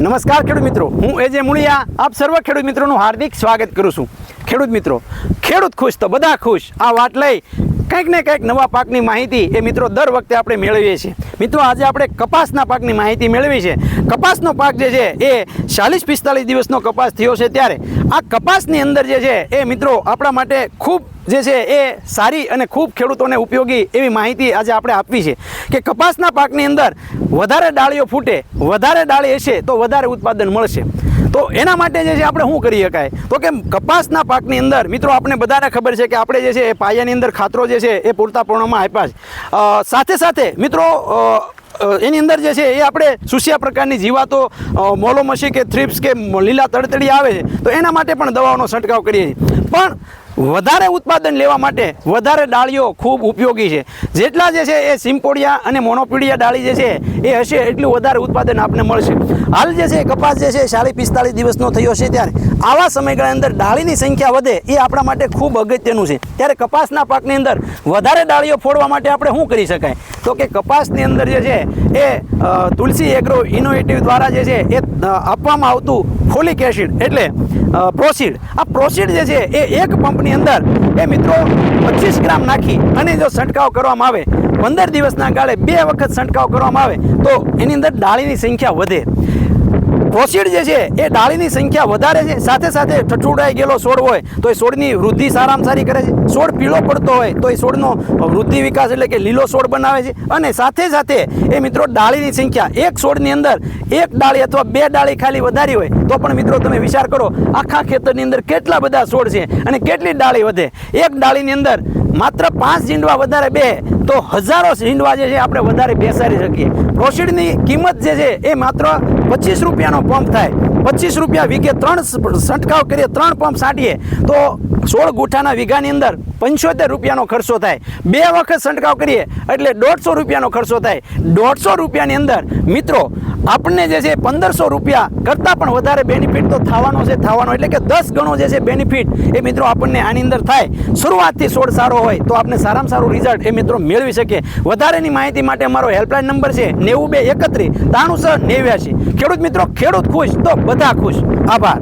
નમસ્કાર ખેડૂત મિત્રો, હું એજે મુળિયા, આપ સર્વ ખેડૂત મિત્રોનું હાર્દિક સ્વાગત કરું છું. ખેડૂત મિત્રો, ખેડૂત ખુશ તો બધા ખુશ. આ વાત લઈ કંઈક ને કંઈક નવા પાકની માહિતી એ મિત્રો દર વખતે આપણે મેળવીએ છીએ. મિત્રો, આજે આપણે કપાસના પાકની માહિતી મેળવી છે. કપાસનો પાક જે છે, એ ચાલીસ પિસ્તાલીસ દિવસનો કપાસ થયો છે ત્યારે. આ કપાસની અંદર જે છે, એ મિત્રો આપણા માટે ખૂબ જે છે, એ સારી અને ખૂબ ખેડૂતોને ઉપયોગી એવી માહિતી આજે આપણે આપવી છે કે કપાસના પાકની અંદર વધારે ડાળીઓ ફૂટે, વધારે ડાળી હશે તો વધારે ઉત્પાદન મળશે. તો એના માટે જે છે આપણે શું કરી શકાય? તો કે કપાસના પાકની અંદર, મિત્રો આપણે બધાને ખબર છે કે આપણે જે છે એ પાયાની અંદર ખાતરો જે છે એ પૂરતા પ્રમાણમાં આપ્યા છે. સાથે સાથે, મિત્રો એની અંદર જે છે એ આપણે સુસિયા પ્રકારની જીવાતો મોલોમસી કે થ્રિપ્સ કે લીલા તડતડી આવે છે, તો એના માટે પણ દવાઓનો છંટકાવ કરીએ છીએ. પણ વધારે ઉત્પાદન લેવા માટે વધારે ડાળીઓ ખૂબ ઉપયોગી છે. જેટલા જે છે એ સિમ્પોડિયા અને મોનોપીડિયા ડાળી જે છે એ હશે એટલું વધારે ઉત્પાદન આપને મળશે. હાલ જે છે કપાસ જે છે ચાલીસ પિસ્તાળીસ દિવસનો થયો છે ત્યારે. આવા સમયગાળા અંદર ડાળીની સંખ્યા વધે એ આપણા માટે ખૂબ અગત્યનું છે. ત્યારે કપાસના પાકની અંદર વધારે ડાળીઓ ફોડવા માટે આપણે શું કરી શકાય? તો કે કપાસની અંદર જે છે એ તુલસી એગ્રો ઇનોવેટિવ દ્વારા જે છે એ આપવામાં આવતું ફોલિક એસિડ એટલે પ્રોસીડ. આ પ્રોસીડ જે છે એ એક પંપની અંદર, એ મિત્રો પચીસ ગ્રામ નાખી અને જો છંટકાવ કરવામાં આવે, પંદર દિવસના ગાળે બે વખત છંટકાવ કરવામાં આવે, તો એની અંદર ડાળીની સંખ્યા વધે. પ્રોસીડ જે છે, એ ડાળીની સંખ્યા વધારે છે. સાથે સાથે ઠઠુડાઈ ગયેલો છોડ હોય, તો એ છોડની વૃદ્ધિ સારામાં સારી કરે છે. છોડ પીળો પડતો હોય, તો એ છોડનો વૃદ્ધિ વિકાસ એટલે કે લીલો છોડ બનાવે છે. અને સાથે સાથે એ મિત્રો ડાળીની સંખ્યા, એક છોડની અંદર એક ડાળી અથવા બે ડાળી ખાલી વધારી હોય, તો પણ મિત્રો તમે વિચાર કરો, આખા ખેતરની અંદર કેટલા બધા છોડ છે અને કેટલી ડાળી વધે? એક ડાળીની અંદર માત્ર પાંચ ઝીંડવા વધારે બે, તો હજારો ઝીંડવા જે છે, આપણે વધારે બેસાડી શકીએ. પ્રોસીડની કિંમત જે છે, એ માત્ર પચીસ રૂપિયાનો પંપ થાય. પચીસ રૂપિયા વીઘે ત્રણ છંટકાવ કરીએ ત્રણ પંપ છાંટીએ તો સોળ ગુઠાના વીઘાની અંદર પંચોતેર રૂપિયાનો ખર્ચો થાય. બે વખત છંટકાવ કરીએ એટલે દોઢસો રૂપિયાનો ખર્ચો થાય. દોઢસો રૂપિયાની અંદર, મિત્રો, આપણને જે છે પંદરસો રૂપિયા કરતાં પણ વધારે બેનિફિટ તો થવાનો છે, થવાનો એટલે કે દસ ગણો જે છે બેનિફિટ એ મિત્રો આપણને આની અંદર થાય. શરૂઆતથી સોળ સારો હોય તો આપણે સારામાં સારું રિઝલ્ટ એ મિત્રો મેળવી શકીએ વધારેની માહિતી માટે અમારો હેલ્પલાઇન નંબર છે નેવું બે એકત્રીસ ત્રાણું છ નેવ્યાસી ખેડૂત મિત્રો, ખેડૂત ખુશ તો બધા ખુશ. આભાર.